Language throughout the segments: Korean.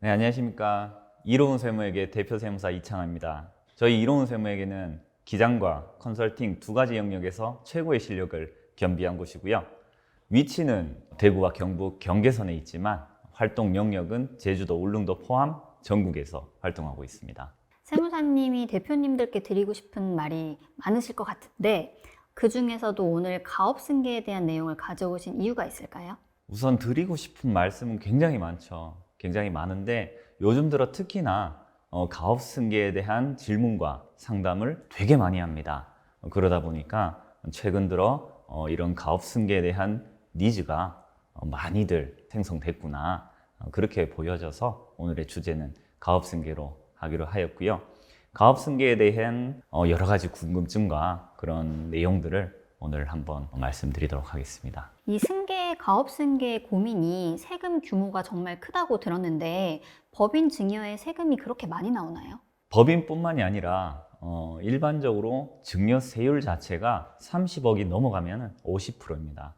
네, 안녕하십니까. 이로운 세무에게 대표 세무사 이창아입니다. 저희 이로운 세무에게는 기장과 컨설팅 두 가지 영역에서 최고의 실력을 겸비한 곳이고요. 위치는 대구와 경북 경계선에 있지만 활동 영역은 제주도, 울릉도 포함 전국에서 활동하고 있습니다. 세무사님이 대표님들께 드리고 싶은 말이 많으실 것 같은데 그 중에서도 오늘 가업 승계에 대한 내용을 가져오신 이유가 있을까요? 우선 드리고 싶은 말씀은 굉장히 많죠. 굉장히 많은데 요즘 들어 특히나 어, 가업 승계에 대한 질문과 상담을 되게 많이 합니다. 어, 그러다 보니까 최근 들어 어, 이런 가업 승계에 대한 니즈가 어, 많이들 생성됐구나. 어, 그렇게 보여져서 오늘의 주제는 가업 승계로 하기로 하였고요. 가업 승계에 대한 어, 여러 가지 궁금증과 그런 내용들을 오늘 한번 말씀드리도록 하겠습니다. 이 승계, 가업 승계의 고민이 세금 규모가 정말 크다고 들었는데 법인 증여에 세금이 그렇게 많이 나오나요? 법인뿐만이 아니라 어, 일반적으로 증여세율 자체가 30억이 넘어가면 50%입니다.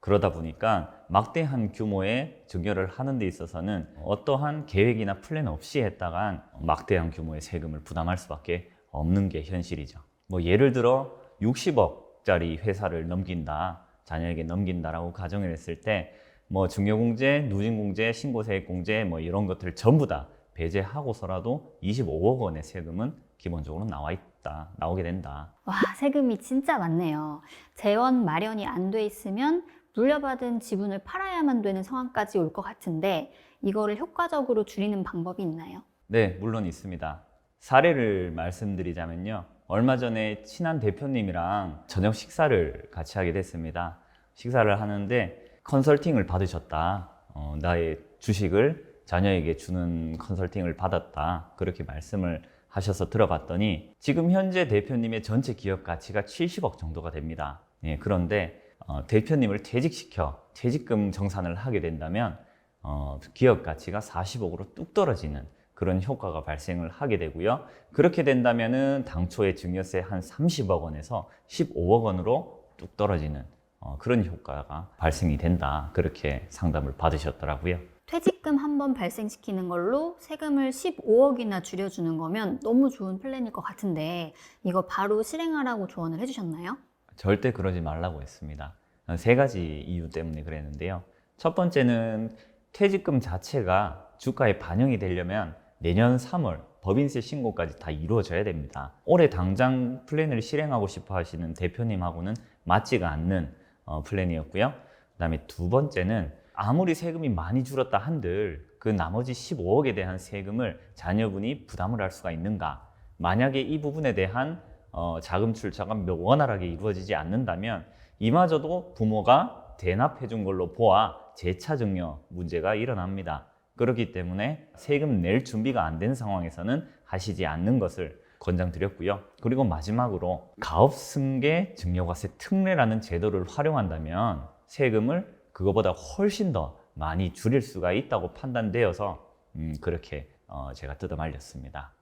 그러다 보니까 막대한 규모의 증여를 하는 데 있어서는 어떠한 계획이나 플랜 없이 했다간 막대한 규모의 세금을 부담할 수밖에 없는 게 현실이죠. 뭐 예를 들어 60억 짜리 회사를 넘긴다, 자녀에게 넘긴다라고 가정을 했을 때뭐 증여공제, 누진공제, 신고세액공제 뭐 이런 것들 전부 다 배제하고서라도 25억 원의 세금은 기본적으로 나와 있다, 나오게 된다. 와, 세금이 진짜 많네요. 재원 마련이 안 돼 있으면 물려받은 지분을 팔아야만 되는 상황까지 올 것 같은데 이거를 효과적으로 줄이는 방법이 있나요? 네, 물론 있습니다. 사례를 말씀드리자면요. 얼마 전에 친한 대표님이랑 저녁 식사를 같이 하게 됐습니다. 식사를 하는데 컨설팅을 받으셨다. 어, 나의 주식을 자녀에게 주는 컨설팅을 받았다. 그렇게 말씀을 하셔서 들어봤더니 지금 현재 대표님의 전체 기업 가치가 70억 정도가 됩니다. 예, 그런데 어, 대표님을 퇴직시켜 퇴직금 정산을 하게 된다면 어, 기업 가치가 40억으로 뚝 떨어지는 그런 효과가 발생을 하게 되고요. 그렇게 된다면은 당초의 증여세 한 30억 원에서 15억 원으로 뚝 떨어지는 어, 그런 효과가 발생이 된다. 그렇게 상담을 받으셨더라고요. 퇴직금 한 번 발생시키는 걸로 세금을 15억이나 줄여주는 거면 너무 좋은 플랜일 것 같은데 이거 바로 실행하라고 조언을 해주셨나요? 절대 그러지 말라고 했습니다. 세 가지 이유 때문에 그랬는데요. 첫 번째는 퇴직금 자체가 주가에 반영이 되려면 내년 3월 법인세 신고까지 다 이루어져야 됩니다. 올해 당장 플랜을 실행하고 싶어 하시는 대표님하고는 맞지가 않는 어, 플랜이었고요. 그 다음에 두 번째는 아무리 세금이 많이 줄었다 한들 그 나머지 15억에 대한 세금을 자녀분이 부담을 할 수가 있는가? 만약에 이 부분에 대한 어, 자금 출처가 원활하게 이루어지지 않는다면 이마저도 부모가 대납해 준 걸로 보아 재차 증여 문제가 일어납니다. 그렇기 때문에 세금 낼 준비가 안 된 상황에서는 하시지 않는 것을 권장드렸고요. 그리고 마지막으로 가업승계 증여과세 특례라는 제도를 활용한다면 세금을 그거보다 훨씬 더 많이 줄일 수가 있다고 판단되어서 음, 그렇게 어, 제가 뜯어 말렸습니다.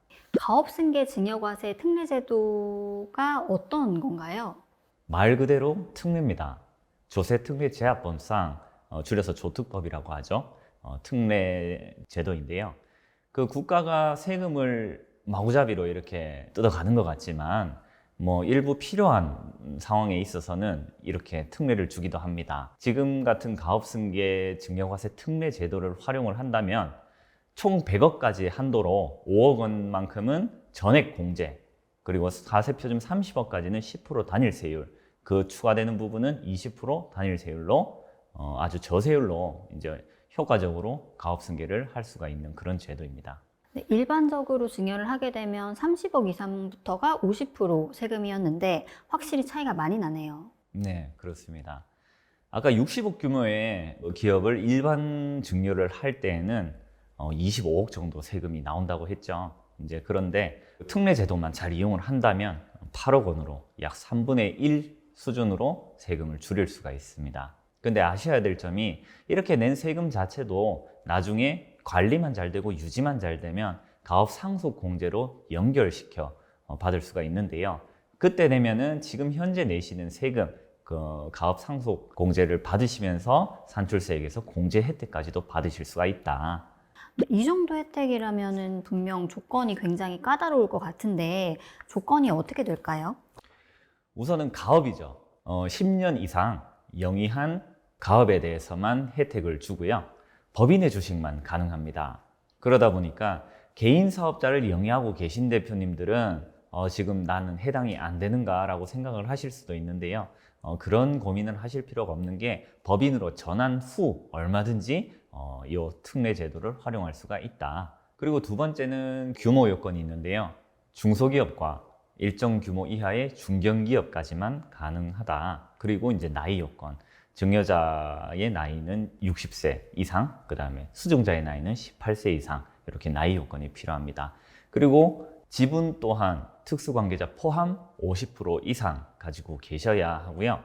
가업승계 증여과세 특례제도가 어떤 건가요? 말 그대로 특례입니다. 조세 특례 제약법상 어, 줄여서 조특법이라고 하죠. 어, 특례 제도인데요. 그 국가가 세금을 마구잡이로 이렇게 뜯어가는 것 같지만 뭐 일부 필요한 상황에 있어서는 이렇게 특례를 주기도 합니다. 지금 같은 가업승계 증여과세 특례 제도를 활용을 한다면 총 100억까지 한도로 5억 원만큼은 전액 공제 그리고 가세표준 30억까지는 10% 단일 세율 그 추가되는 부분은 20% 단일 세율로 어, 아주 저세율로 이제 효과적으로 가업승계를 할 수가 있는 그런 제도입니다. 네, 일반적으로 증여를 하게 되면 30억 이상부터가 50% 세금이었는데 확실히 차이가 많이 나네요. 네, 그렇습니다. 아까 60억 규모의 기업을 일반 증여를 할 때에는 어, 25억 정도 세금이 나온다고 했죠. 이제 그런데 특례 제도만 잘 이용을 한다면 8억 원으로 약 3분의 1 수준으로 세금을 줄일 수가 있습니다. 근데 아셔야 될 점이 이렇게 낸 세금 자체도 나중에 관리만 잘 되고 유지만 잘 되면 가업 상속 공제로 연결시켜 어, 받을 수가 있는데요. 그때 되면은 지금 현재 내시는 세금 그 가업 상속 공제를 받으시면서 산출세액에서 공제 혜택까지도 받으실 수가 있다. 이 정도 혜택이라면은 분명 조건이 굉장히 까다로울 것 같은데 조건이 어떻게 될까요? 우선은 가업이죠. 어, 10년 이상 영위한 가업에 대해서만 혜택을 주고요. 법인의 주식만 가능합니다. 그러다 보니까 개인 사업자를 영위하고 계신 대표님들은 어, 지금 나는 해당이 안 되는가라고 생각을 하실 수도 있는데요. 어, 그런 고민을 하실 필요가 없는 게 법인으로 전환 후 얼마든지 어, 이 특례 제도를 활용할 수가 있다. 그리고 두 번째는 규모 요건이 있는데요. 중소기업과 일정 규모 이하의 중견기업까지만 가능하다. 그리고 이제 나이 요건. 증여자의 나이는 60세 이상, 그 다음에 수증자의 나이는 18세 이상, 이렇게 나이 요건이 필요합니다. 그리고 지분 또한 특수관계자 포함 50% 이상 가지고 계셔야 하고요.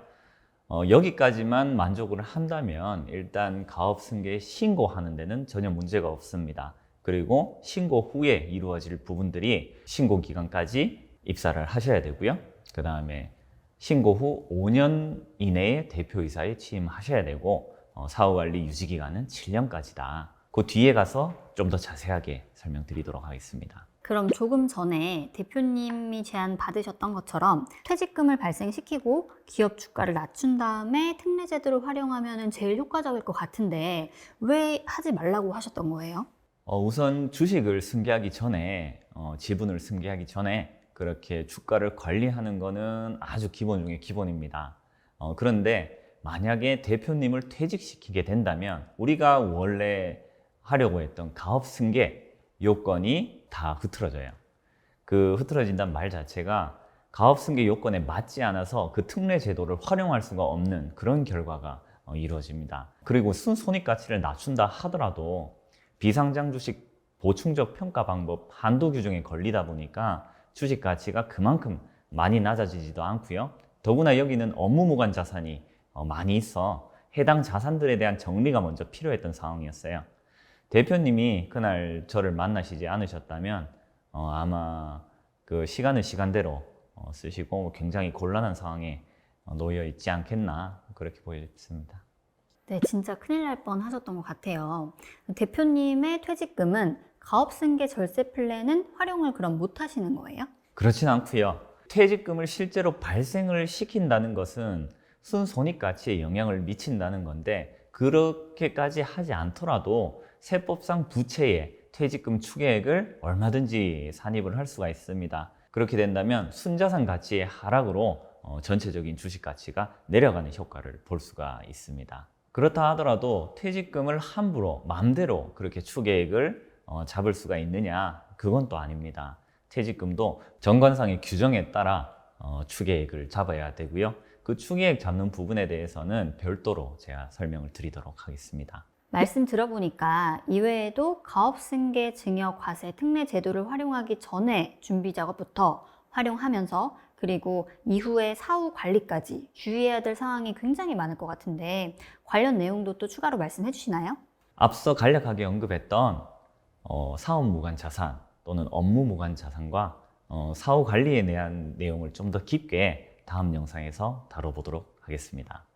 어, 여기까지만 만족을 한다면 일단 가업 승계 신고하는 데는 전혀 문제가 없습니다. 그리고 신고 후에 이루어질 부분들이 신고 기간까지 입사를 하셔야 되고요. 그 다음에 신고 후 5년 이내에 대표이사에 취임하셔야 되고 어, 사후관리 유지기간은 7년까지다. 그 뒤에 가서 좀 더 자세하게 설명드리도록 하겠습니다. 그럼 조금 전에 대표님이 제안 받으셨던 것처럼 퇴직금을 발생시키고 기업 주가를 낮춘 다음에 특례 제도를 활용하면 제일 효과적일 것 같은데 왜 하지 말라고 하셨던 거예요? 어, 우선 주식을 승계하기 전에 어, 지분을 승계하기 전에 그렇게 주가를 관리하는 거는 아주 기본 중에 기본입니다. 어, 그런데 만약에 대표님을 퇴직시키게 된다면 우리가 원래 하려고 했던 가업 승계 요건이 다 흐트러져요. 그 흐트러진다는 말 자체가 가업 승계 요건에 맞지 않아서 그 특례 제도를 활용할 수가 없는 그런 결과가 어, 이루어집니다. 그리고 순 손익 가치를 낮춘다 하더라도 비상장 주식 보충적 평가 방법 한도 규정에 걸리다 보니까 주식 가치가 그만큼 많이 낮아지지도 않고요. 더구나 여기는 업무 무관 자산이 어, 많이 있어 해당 자산들에 대한 정리가 먼저 필요했던 상황이었어요. 대표님이 그날 저를 만나시지 않으셨다면 어, 아마 그 시간은 시간대로 어, 쓰시고 굉장히 곤란한 상황에 어, 놓여 있지 않겠나 그렇게 보여집니다. 네, 진짜 큰일 날 뻔 하셨던 것 같아요. 대표님의 퇴직금은 가업승계 절세 플랜은 활용을 그럼 못 하시는 거예요? 그렇진 않고요. 퇴직금을 실제로 발생을 시킨다는 것은 순손익 가치에 영향을 미친다는 건데 그렇게까지 하지 않더라도 세법상 부채에 퇴직금 추계액을 얼마든지 산입을 할 수가 있습니다. 그렇게 된다면 순자산 가치의 하락으로 어, 전체적인 주식 가치가 내려가는 효과를 볼 수가 있습니다. 그렇다 하더라도 퇴직금을 함부로 마음대로 그렇게 추계액을 어, 잡을 수가 있느냐? 그건 또 아닙니다. 퇴직금도 정관상의 규정에 따라 어, 추계액을 잡아야 되고요. 그 추계액 잡는 부분에 대해서는 별도로 제가 설명을 드리도록 하겠습니다. 말씀 들어보니까 이외에도 가업승계 증여 과세 특례 제도를 활용하기 전에 준비 작업부터 활용하면서 그리고 이후에 사후 관리까지 주의해야 될 상황이 굉장히 많을 것 같은데 관련 내용도 또 추가로 말씀해 주시나요? 앞서 간략하게 언급했던 어, 사업 무관 자산 또는 업무 무관 자산과 어, 사후 관리에 대한 내용을 좀 더 깊게 다음 영상에서 다뤄보도록 하겠습니다.